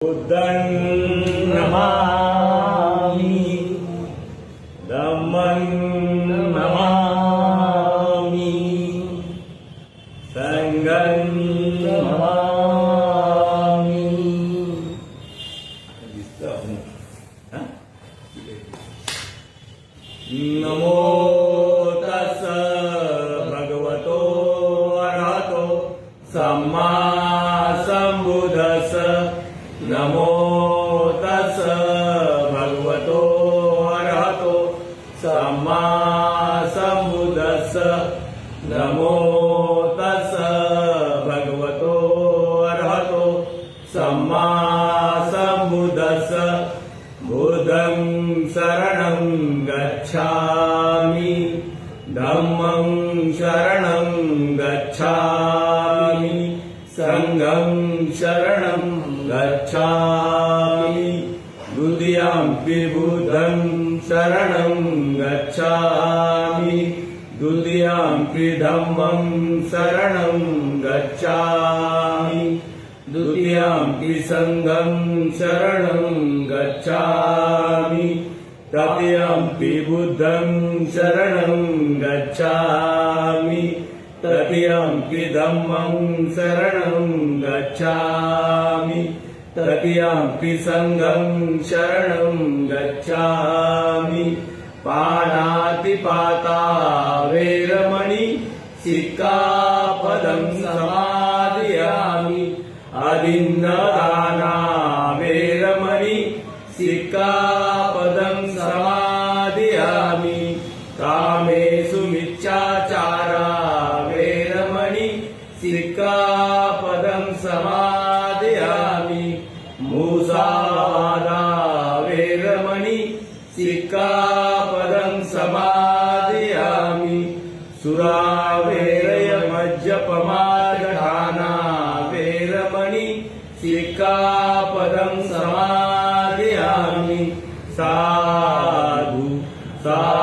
बुद्धं नमामि धम्मं नमामि संघं नमामि दिसतं? हा? नमो तस् भगवतो अरहतो सम्मा सम्बुद्धस्स नमो तस् भगवतो अरहतो सम्मा नमो तस् भगवतो अरहतो सम्मा सम्बुद्धस्स बुद्धं शरणं गच्छामि। धम्मं शरणं गच्छामि। सङ्घं शरणं गच्छामि। द्वितीयम्पि बुद्धं शरणं गच्छामि। द्वितीयम्पि धम्मं शरणं गच्छामि। द्वितीयम्पि सङ्घं शरणं गच्छामि। तृतीयम्पि बुद्धं शरणं गच्छामि तृतीयम्पि धम्मं शरणं गच्छामि। तृतीयं सङ्घं शरणं गच्छामि। पाणातिपाता वेरमणि सिक्कापदं समादयामि। अदिन्नदाना वेरमणि सिक्का सिक्कापदं समादयामि। सुरावेरय मज्जपमादधाना वेरमणि सिक्कापदं समादयामि। साधु साधु।